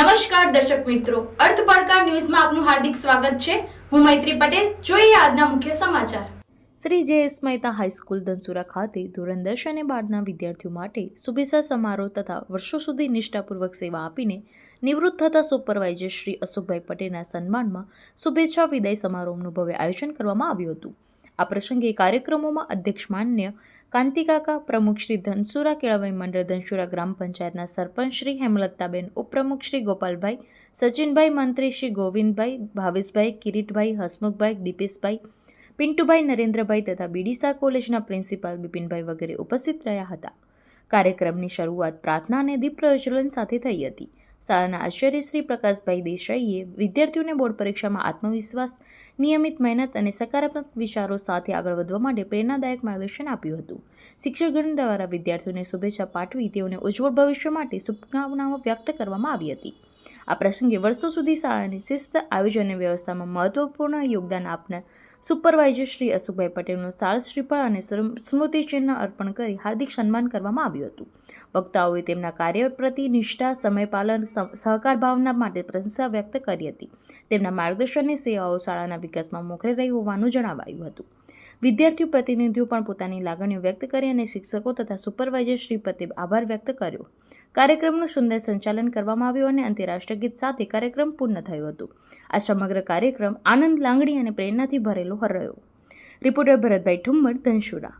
નમસ્કાર દર્શક મિત્રો. અર્થ પડકાર ન્યૂઝમાં આપનું હાર્દિક સ્વાગત છે. હું મૈત્રી પટેલ. જોઈએ આજના મુખ્ય સમાચાર. શ્રી જે મહેતા હાઈસ્કૂલ ધનસુરા ખાતે ધોરણ દસ અને બારના વિદ્યાર્થીઓ માટે શુભેચ્છા સમારોહ તથા વર્ષો સુધી નિષ્ઠાપૂર્વક સેવા આપીને નિવૃત્ત થતા સુપરવાઇઝર શ્રી અશોકભાઈ પટેલના સન્માનમાં શુભેચ્છા વિદાય સમારોહનું ભવ્ય આયોજન કરવામાં આવ્યું હતું. આ પ્રસંગે કાર્યક્રમોમાં અધ્યક્ષ માન્ય કાંતિકાકા પ્રમુખ શ્રી ધનસુરા કેળવણી મંડળ, ધનસુરા ગ્રામ પંચાયતના સરપંચ શ્રી હેમલતાબેન, ઉપપ્રમુખ શ્રી ગોપાલભાઈ, સચિનભાઈ મંત્રી શ્રી ગોવિંદભાઈ, ભાવેશભાઈ, કિરીટભાઈ, હસમુખભાઈ, દીપેશભાઈ, પિન્ટુભાઈ નરેન્દ્રભાઈ તથા બીડીસા કોલેજના પ્રિન્સિપાલ બિપિનભાઈ વગેરે ઉપસ્થિત રહ્યા હતા. કાર્યક્રમની શરૂઆત પ્રાર્થના અને દીપ પ્રજ્વલન સાથે થઈ હતી. શાળાના આચાર્ય શ્રી પ્રકાશભાઈ દેસાઈએ વિદ્યાર્થીઓને બોર્ડ પરીક્ષામાં આત્મવિશ્વાસ, નિયમિત મહેનત અને સકારાત્મક વિચારો સાથે આગળ વધવા માટે પ્રેરણાદાયક માર્ગદર્શન આપ્યું હતું. શિક્ષકગણ દ્વારા વિદ્યાર્થીઓને શુભેચ્છા પાઠવી તેઓને ઉજ્જવળ ભવિષ્ય માટે શુભકામનાઓ વ્યક્ત કરવામાં આવી હતી. આ પ્રસંગે વર્ષો સુધી શાળાની શિસ્ત, આયોજન અને વ્યવસ્થામાં મહત્વપૂર્ણ યોગદાન આપનાર સુપરવાઇઝર શ્રી અશોકભાઈ પટેલનું શ્રીફળ અને સ્મૃતિચિહ્ન અર્પણ કરી હાર્દિક સન્માન કરવામાં આવ્યું હતું. વક્તાઓએ તેમના કાર્ય પ્રતિ નિષ્ઠા સમયપાલન સહ- સહકાર ભાવના માટે પ્રશંસા વ્યક્ત કરી હતી. તેમના માર્ગદર્શનની સેવાઓ શાળાના વિકાસમાં મોખરે રહી હોવાનું જણાવાયું હતું. વિદ્યાર્થીઓ પ્રતિનિધિઓ પણ પોતાની લાગણીઓ વ્યક્ત કરી અને શિક્ષકો તથા સુપરવાઇઝર શ્રી પ્રત્યે આભાર વ્યક્ત કર્યો. કાર્યક્રમનું સુંદર સંચાલન કરવામાં આવ્યું અને અંતે રાષ્ટ્રગીત સાથે કાર્યક્રમ પૂર્ણ થયો હતો. આ સમગ્ર કાર્યક્રમ આનંદ, લાગણી અને પ્રેરણાથી ભરેલો રહ્યો. રિપોર્ટર ભરતભાઈ ઠુમ્મર, ધનશુરા.